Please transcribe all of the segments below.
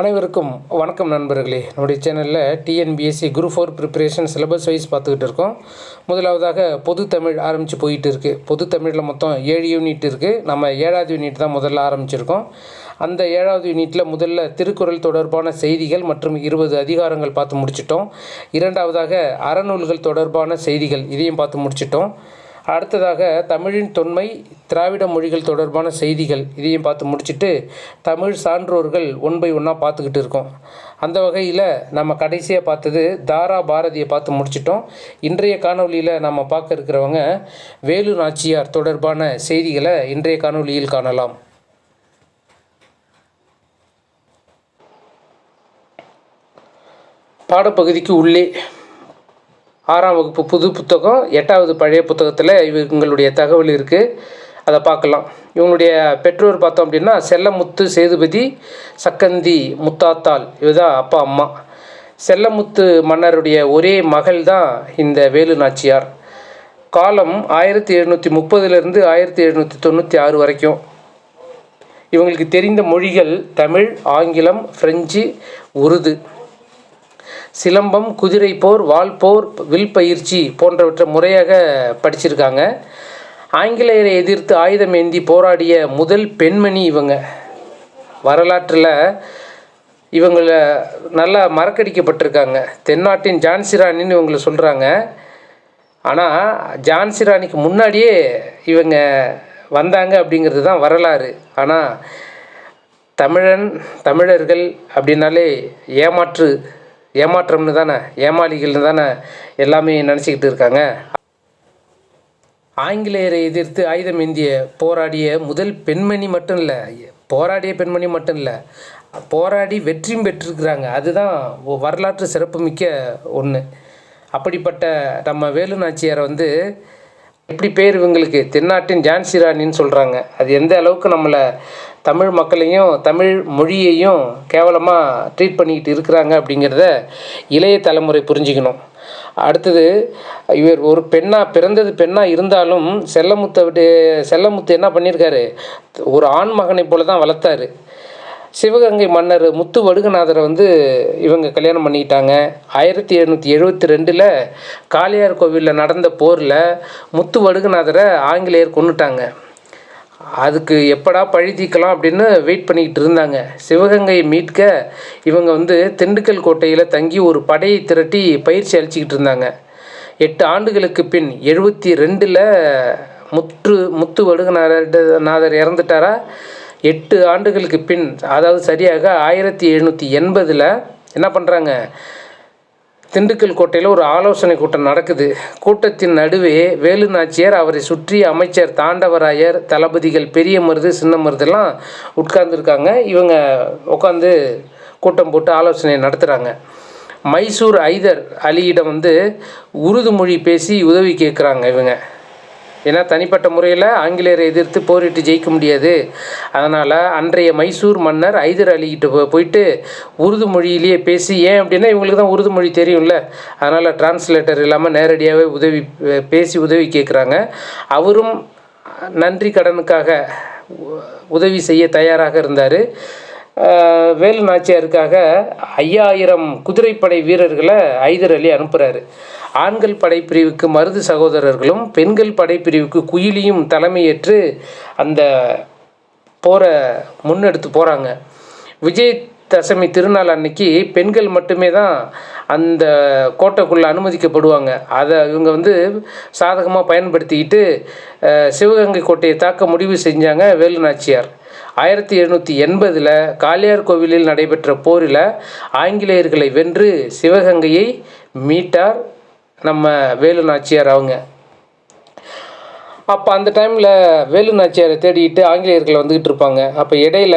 அனைவருக்கும் வணக்கம் நண்பர்களே. நம்முடைய சேனலில் TNPSC group four preparation syllabus wise பார்த்துக்கிட்டு இருக்கோம். முதலாவதாக பொது தமிழ் ஆரம்பித்து போயிட்டு இருக்குது பொது தமிழில் மொத்தம் ஏழு யூனிட் இருக்குது நம்ம ஏழாவது யூனிட் தான் முதல்ல ஆரம்பிச்சிருக்கோம். அந்த ஏழாவது யூனிட்டில் முதல்ல திருக்குறள் தொடர்பான செய்திகள் மற்றும் இருபது அதிகாரங்கள் பார்த்து முடிச்சிட்டோம். இரண்டாவதாக அறநூல்கள் தொடர்பான செய்திகள் இதையும் பார்த்து முடிச்சிட்டோம். அடுத்ததாக தமிழின் தொன்மை திராவிட மொழிகள் தொடர்பான செய்திகள். இதையும் பார்த்து முடிச்சுட்டு தமிழ் சான்றோர்கள் ஒன் பை ஒன்னாக பார்த்துக்கிட்டு இருக்கோம். அந்த வகையில் நம்ம கடைசியாக பார்த்தது தாரா பாரதியை பார்த்து முடிச்சிட்டோம். இன்றைய காணொளியில் நம்ம பார்க்க இருக்கிறவங்க வேலு நாச்சியார் தொடர்பான செய்திகளை இன்றைய காணொளியில் காணலாம். பாடப்பகுதிக்கு உள்ளே. ஆறாம் வகுப்பு புது புத்தகம் எட்டாவது பழைய புத்தகத்தில் இவங்களுடைய தகவல் இருக்குது அதை பார்க்கலாம் இவங்களுடைய பெற்றோர் பார்த்தோம் அப்படின்னா செல்லமுத்து சேதுபதி சக்கந்தி முத்தாத்தாள் இதுதான் அப்பா அம்மா. செல்லமுத்து மன்னருடைய ஒரே மகள் தான் இந்த வேலு நாச்சியார். காலம் ஆயிரத்தி எழுநூற்றி முப்பதுலேருந்து ஆயிரத்தி எழுநூற்றி தொண்ணூற்றி ஆறு வரைக்கும். இவங்களுக்கு தெரிந்த மொழிகள் தமிழ் ஆங்கிலம் ஃப்ரெஞ்சு உருது. சிலம்பம் குதிரை போர் வால் போர் வில் பயிற்சி போன்றவற்றை முறையாக படிச்சிருக்காங்க. ஆங்கிலேயரை எதிர்த்து ஆயுதம் ஏந்தி போராடிய முதல் பெண்மணி இவங்க. வரலாற்றில் இவங்கள நல்லா மறக்கடிக்கப்பட்டிருக்காங்க. தென்னாட்டின் ஜான்சி ராணின்னு இவங்களை சொல்கிறாங்க ஆனால் ஜான்சி ராணிக்கு முன்னாடியே இவங்க வந்தாங்க அப்படிங்கிறது தான் வரலாறு. ஆனால் தமிழன் தமிழர்கள் அப்படின்னாலே ஏமாற்று ஏமாற்றம்னு தானே ஏமாளிகள்னு தானே எல்லாமே நினச்சிக்கிட்டு இருக்காங்க. ஆங்கிலேயரை எதிர்த்து ஆயுதம் ஏந்திய போராடிய முதல் பெண்மணி மட்டும் இல்லை போராடிய பெண்மணி மட்டும் இல்லை போராடி வெற்றியும் பெற்றிருக்கிறாங்க. அதுதான் வரலாற்று சிறப்புமிக்க ஒன்று அப்படிப்பட்ட நம்ம வேலு நாச்சியாரை வந்து எப்படி பேர் இவங்களுக்கு? தென்னாட்டின் ஜான்சி ராணின்னு சொல்கிறாங்க அது எந்த அளவுக்கு நம்மளை தமிழ் மக்களையும் தமிழ் மொழியையும் கேவலமாக ட்ரீட் பண்ணிக்கிட்டு இருக்கிறாங்க அப்படிங்கிறத இளைய தலைமுறை புரிஞ்சுக்கணும். அடுத்தது இவர் ஒரு பெண்ணாக பிறந்தது பெண்ணாக இருந்தாலும் செல்லமுத்தை விட்டு செல்லமுத்து என்ன பண்ணியிருக்காரு ஒரு ஆண் மகனை போல தான் வளர்த்தாரு. சிவகங்கை மன்னர் முத்து வடுகநாதரை வந்து இவங்க கல்யாணம் பண்ணிக்கிட்டாங்க. ஆயிரத்தி எழுநூற்றி எழுபத்தி ரெண்டில் காளியார் கோவிலில் நடந்த போரில் முத்து வடுகநாதரை ஆங்கிலேயர் கொண்டுட்டாங்க அதுக்கு எப்படா பழி தீக்கலாம் அப்படின்னு வெயிட் பண்ணிக்கிட்டு இருந்தாங்க. சிவகங்கையை மீட்க இவங்க வந்து திண்டுக்கல் கோட்டையில் தங்கி ஒரு படையை திரட்டி பயிற்சி அளிச்சிக்கிட்டு இருந்தாங்க. எட்டு ஆண்டுகளுக்கு பின் எழுபத்தி ரெண்டில் முற்று முத்து வடுகநாதர் நாதர் இறந்துட்டாரா? எட்டு ஆண்டுகளுக்கு பின் அதாவது சரியாக ஆயிரத்தி எழுநூற்றி எண்பதில் என்ன பண்ணுறாங்க திண்டுக்கல் கோட்டையில் ஒரு ஆலோசனை கூட்டம் நடக்குது. கூட்டத்தின் நடுவே வேலு நாச்சியார் அவரை சுற்றி அமைச்சர் தாண்டவராயர் தளபதிகள் பெரிய மருது சின்ன மருதெல்லாம் உட்கார்ந்துருக்காங்க. இவங்க உட்காந்து கூட்டம் போட்டு ஆலோசனை நடத்துகிறாங்க மைசூர் ஐதர் அலியிடம் வந்து உருது மொழி பேசி உதவி கேட்குறாங்க இவங்க. ஏன்னா தனிப்பட்ட முறையில் ஆங்கிலேயரை எதிர்த்து போரிட்டு ஜெயிக்க முடியாது. அதனால் அன்றைய மைசூர் மன்னர் ஐதர் அலிகிட்ட போ- போயிட்டு உருது மொழியிலேயே பேசி ஏன் அப்படின்னா இவங்களுக்கு தான் உருது மொழி தெரியும்ல. அதனால் டிரான்ஸ்லேட்டர் இல்லாமல் நேரடியாகவே உதவி பேசி உதவி கேட்குறாங்க அவரும் நன்றி கடனுக்காக உதவி செய்ய தயாராக இருந்தார். வேலு நாச்சியாருக்காக ஐயாயிரம் குதிரைப்படை வீரர்களை ஐதர் அலி அனுப்புகிறாரு ஆண்கள் படைப்பிரிவுக்கு மருது சகோதரர்களும் பெண்கள் படைப்பிரிவுக்கு குயிலியும் தலைமையேற்று அந்த போரை முன்னெடுத்து போகிறாங்க விஜய் தசமி திருநாள் அன்னைக்கு பெண்கள் மட்டுமே தான் அந்த கோட்டைக்குள்ளே அனுமதிக்கப்படுவாங்க. அதை இவங்க வந்து சாதகமாக பயன்படுத்திக்கிட்டு சிவகங்கை கோட்டையை தாக்க முடிவு செஞ்சாங்க வேலு நாச்சியார். ஆயிரத்தி எழுநூற்றி எண்பதில் காளியார் கோவிலில் நடைபெற்ற போரில் ஆங்கிலேயர்களை வென்று சிவகங்கையை மீட்டார் நம்ம வேலு நாச்சியார் அவங்க. அப்போ அந்த டைமில் வேலு நாச்சியாரை தேடிட்டு ஆங்கிலேயர்கள் வந்துக்கிட்டு இருப்பாங்க. அப்போ இடையில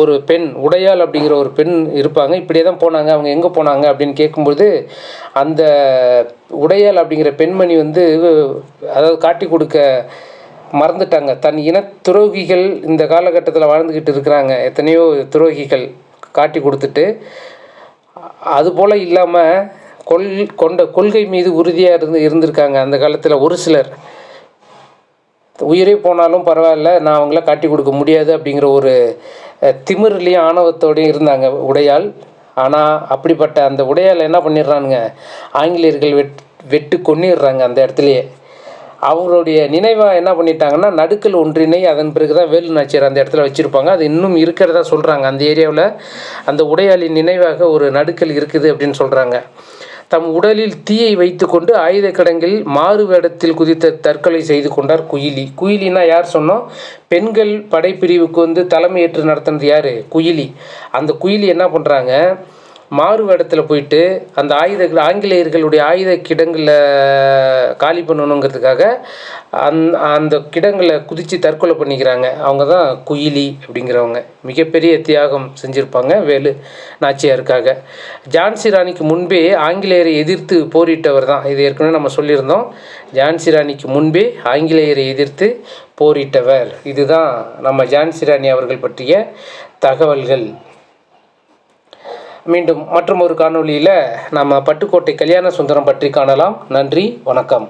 ஒரு பெண் உடையாள் அப்படிங்கிற ஒரு பெண் இருப்பாங்க. இப்படியே தான் போனாங்க. அவங்க எங்கே போனாங்க அப்படின்னு கேட்கும்போது அந்த உடையாள் அப்படிங்கிற பெண்மணி வந்து அதாவது காட்டி கொடுக்க மறந்துட்டாங்க. தன் இன துரோகிகள் இந்த காலகட்டத்தில் வாழ்ந்துக்கிட்டு இருக்கிறாங்க. எத்தனையோ துரோகிகள் காட்டி கொடுத்துட்டு அதுபோல் இல்லாமல் கொள் கொண்ட கொள்கை மீது உறுதியாக இருந்து இருந்திருக்காங்க அந்த காலத்தில் ஒரு சிலர். உயிரே போனாலும் பரவாயில்ல நான் அவங்கள காட்டி கொடுக்க முடியாது அப்படிங்கிற ஒரு திமிர்லேயும் ஆணவத்தோடையும் இருந்தாங்க உடையால் ஆனால் அப்படிப்பட்ட அந்த உடையால் என்ன பண்ணிடுறானுங்க? ஆங்கிலேயர்கள் வெட் வெட்டு கொன்னிடுறாங்க அந்த இடத்துலையே. அவங்களுடைய நினைவாக என்ன பண்ணிட்டாங்கன்னா நடுக்கல் ஒன்றினை அதன் பிறகு தான் வேலு நாச்சியார் அந்த இடத்துல வச்சுருப்பாங்க. அது இன்னும் இருக்கிறதா சொல்கிறாங்க அந்த ஏரியாவில் அந்த உடையாளின் நினைவாக ஒரு நடுக்கல் இருக்குது அப்படின்னு சொல்கிறாங்க தம் உடலில் தீயை வைத்துக்கொண்டு ஆயுத கடங்கில் மாறு வேடத்தில் குதித்த தற்கொலை செய்து கொண்டார் குயிலி. குயிலினா யார் சொன்னோம்? பெண்கள் படைப்பிரிவுக்கு வந்து தலைமையேற்று நடத்தினது யார்? குயிலி. அந்த குயிலி என்ன பண்ணுறாங்க மாறு வேடத்தில் போயிட்டு அந்த ஆயுத ஆங்கிலேயர்களுடைய ஆயுத கிடங்கில் காலி பண்ணணுங்கிறதுக்காக அந் அந்த கிடங்களை குதித்து தற்கொலை பண்ணிக்கிறாங்க. அவங்க தான் குயிலி அப்படிங்கிறவங்க. மிகப்பெரிய தியாகம் செஞ்சுருப்பாங்க வேலு நாச்சியாருக்காக. ஜான்சி ராணிக்கு முன்பே ஆங்கிலேயரை எதிர்த்து போரிட்டவர் தான். இது ஏற்கனவே நம்ம சொல்லியிருந்தோம். ஜான்சி ராணிக்கு முன்பே ஆங்கிலேயரை எதிர்த்து போரிட்டவர். இதுதான் நம்ம ஜான்சி ராணி அவர்கள் பற்றிய தகவல்கள். மீண்டும் மற்றும் ஒரு காணொளியில் நம்ம பட்டுக்கோட்டை கல்யாண சுந்தரம் பற்றி காணலாம். நன்றி வணக்கம்.